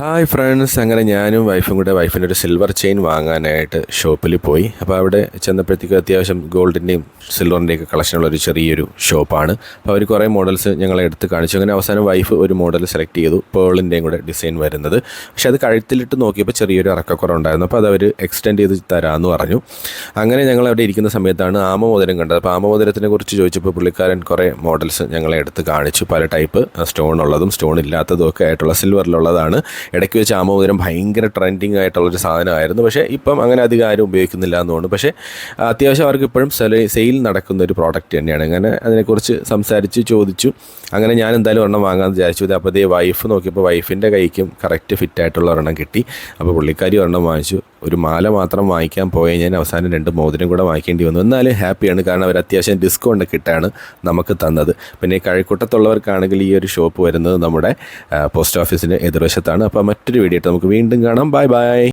Hi friends അങ്ങനെ ഞാനും വൈഫും കൂടെ വൈഫിന്റെ ഒരു സിൽവർ ചെയിൻ വാങ്ങാനായിട്ട് ഷോപ്പിൽ പോയി. അപ്പോൾ അവിടെ ചെന്നപ്പോഴത്തേക്ക് അത്യാവശ്യം ഗോൾഡിന്റെയും സിൽവറിന്റെയൊക്കെ കളക്ഷനുള്ള ഒരു ചെറിയൊരു ഷോപ്പാണ് അപ്പോൾ അവർ കുറേ മോഡൽസ് ഞങ്ങളെ എടുത്ത് കാണിച്ചു. അങ്ങനെ അവസാനം വൈഫ് ഒരു മോഡൽ സെലക്ട് ചെയ്തു. പേളിന്റെയും കൂടെ ഡിസൈൻ വരുന്നത്. പക്ഷേ അത് കഴുത്തിലിട്ട് നോക്കിയപ്പോൾ ചെറിയൊരു ഇറക്കക്കുറവുണ്ടായിരുന്നു അപ്പോൾ അത് അവർ എക്സ്റ്റെൻഡ് ചെയ്ത് തരാമെന്ന് പറഞ്ഞു. അങ്ങനെ ഞങ്ങൾ അവിടെ ഇരിക്കുന്ന സമയത്താണ് ആമമോതിരം കണ്ടത്. അപ്പോൾ ആമമോതിരത്തിനെ കുറിച്ച് ചോദിച്ചപ്പോൾ പുള്ളിക്കാരൻ കുറേ മോഡൽസ് ഞങ്ങളെ എടുത്ത് കാണിച്ചു. പല ടൈപ്പ് സ്റ്റോൺ ഉള്ളതും സ്റ്റോൺ ഇല്ലാത്തതും ഒക്കെ ആയിട്ടുള്ള സിൽവറിലുള്ളതാണ് ഇടയ്ക്ക് വെച്ച് ആമോദരം ഭയങ്കര ട്രെൻഡിങ് ആയിട്ടുള്ളൊരു സാധനമായിരുന്നു. പക്ഷേ ഇപ്പം അങ്ങനെ അധികം ആരും ഉപയോഗിക്കുന്നില്ല എന്നുകൊണ്ട്. പക്ഷേ അത്യാവശ്യം അവർക്ക് ഇപ്പോഴും സെയിൽ നടക്കുന്ന ഒരു പ്രോഡക്റ്റ് തന്നെയാണ്. അങ്ങനെ അതിനെക്കുറിച്ച് സംസാരിച്ച് ചോദിച്ചു. അങ്ങനെ ഞാൻ എന്തായാലും ഒരെണ്ണം വാങ്ങാമെന്ന് വിചാരിച്ചു. അപ്പോൾ ഇതേ വൈഫ് നോക്കിയപ്പോൾ വൈഫിന്റെ കൈക്കും കറക്റ്റ് ഫിറ്റായിട്ടുള്ള ഒരെണ്ണം കിട്ടി. അപ്പോൾ പുള്ളിക്കാരി ഒരെണ്ണം വാങ്ങിച്ചു. ഒരു മാല മാത്രം വാങ്ങിക്കാൻ പോയ ഞാൻ അവസാനം രണ്ട് മോതിരം കൂടെ വാങ്ങിക്കേണ്ടി വന്നു. എന്നാലും ഹാപ്പിയാണ്. കാരണം അവർ അത്യാവശ്യം ഡിസ്കൗണ്ട് കിട്ടാണ് നമുക്ക് തന്നത്. പിന്നെ കഴക്കൂട്ടത്തുള്ളവർക്കാണെങ്കിൽ ഈ ഒരു ഷോപ്പ് വരുന്നത് നമ്മുടെ പോസ്റ്റ് ഓഫീസിന് എതിർവശത്താണ്. അപ്പോൾ മറ്റൊരു വീഡിയോ നമുക്ക് വീണ്ടും കാണാം. Bye bye